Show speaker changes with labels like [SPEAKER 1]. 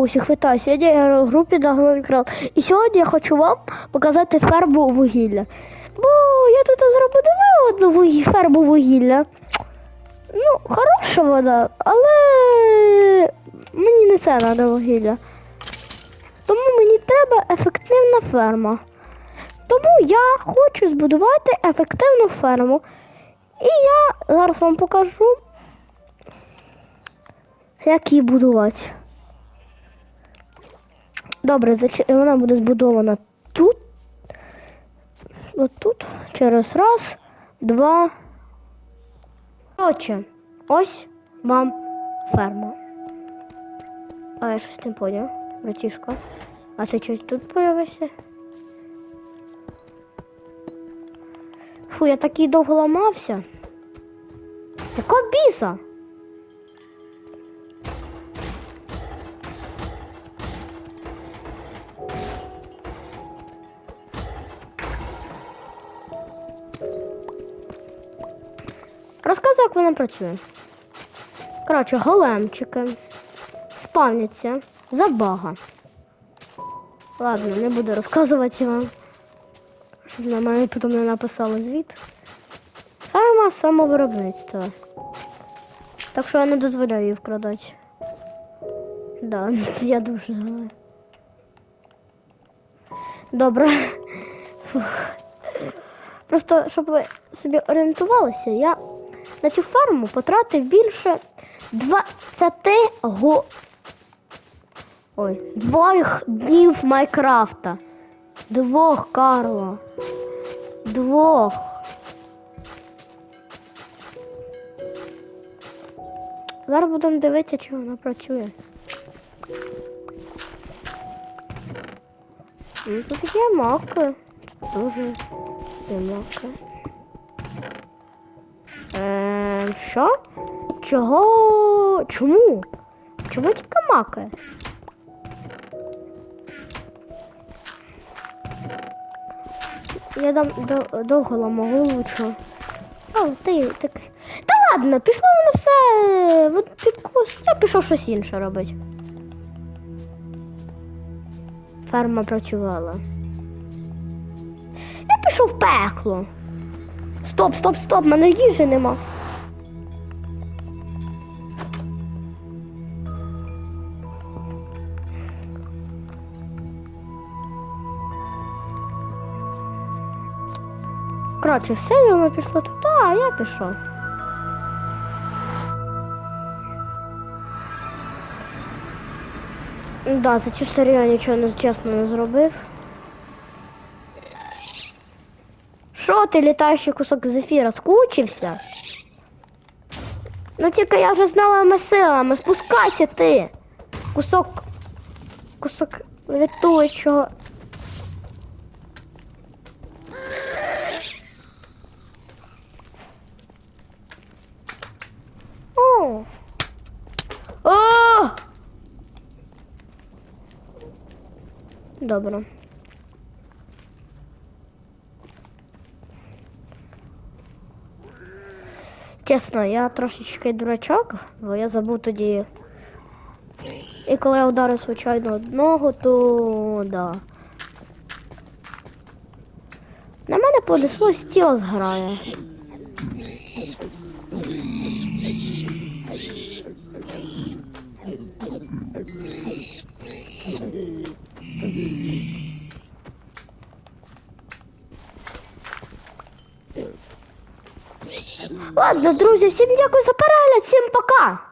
[SPEAKER 1] усіх вітаю. Сьогодні я в групі Даглонкрал. І сьогодні я хочу вам показати ферму вугілля. Бо я тут зробив одну вугі- ферму вугілля. Ну, хороша вона, але мені не це треба вугілля. Тому мені треба ефективна ферма. Тому я хочу збудувати ефективну ферму. І я зараз вам покажу, як її будувати. Добре, вона буде збудована тут. От тут. Через раз, два. Коротше, ось вам ферма. А я щось не поняв, братішка. А ти щось тут появився? Фу, я такий довго ламався. Якого біса? Розказую, як вона працює. Коротше, големчики спавняться за бага. Ладно, не буду розказувати вам. Щоб на мене потім не написали звіт. Ферма самовиробництва. Так що я не дозволяю її вкрадати. Да, я дуже злая. Добре. Фух. Просто, щоб ви собі орієнтувалися, я на цю ферму потратив більше 20 го... Ой, двох днів Майкрафта. Двох, Карло. Двох. Зараз будемо дивитися, чи вона працює. Ну, тут є маки. Дуже є маки. Що? Чого? Чому? Чому тільки маки? Я дам до, довго ламагу лучше. О, ти такий. Та ладно, пішло воно все в підкус. Я пішов щось інше робити. Ферма працювала. Я пішов в пекло. Стоп, стоп, стоп, мене їжі нема. Коротше, все воно пішло туди, а я пішов. Да, за цю серію я нічого не чесно не зробив. Що ти літаючий кусок зефіра, скучився? Ну тільки я вже з новими силами, спускайся ти. Кусок. Кусок літуючого. О! О! Добре. Чесно, я трошечки дурачок, бо я забув тоді. І коли я ударив случайно одного, то да. На мене понесло стіл зграє. Ладно, друзі, всім дякую за перегляд, всім пока!